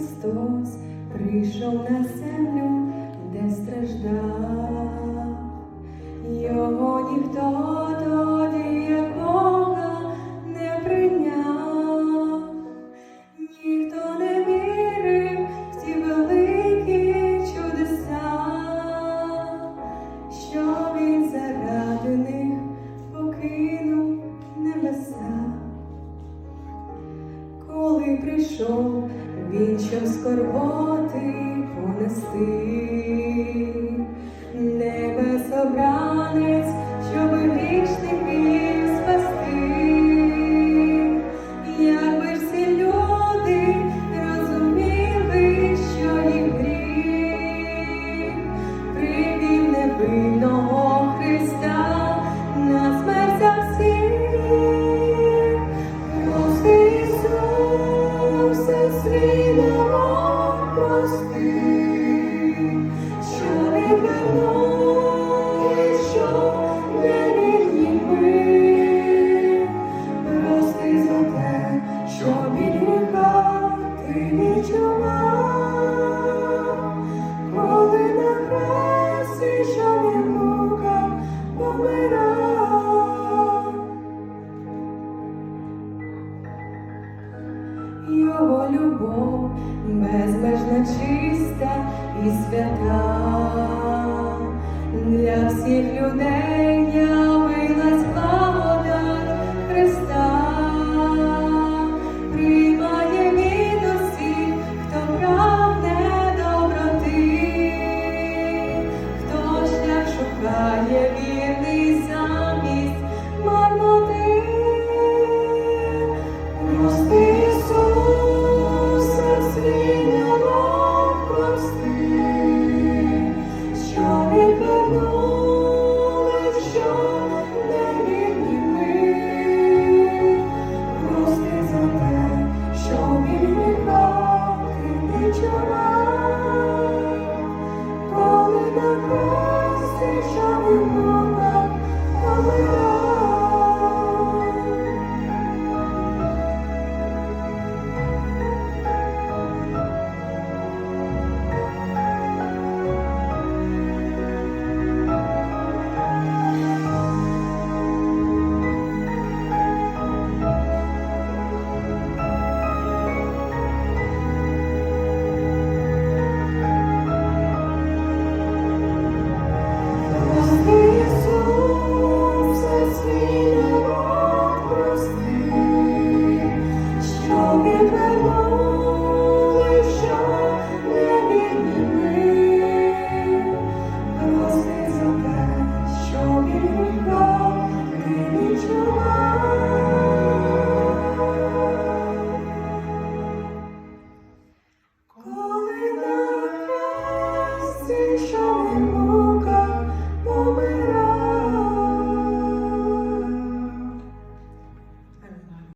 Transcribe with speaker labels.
Speaker 1: Христос прийшов на землю, де страждав, його ніхто тоді, якого не прийняв, ніхто не вірив в ті великі чудеса, що він заради них покинув небеса. Коли прийшов. Він вічем скорботи понести. його любов безмежна чиста і свята. Lord.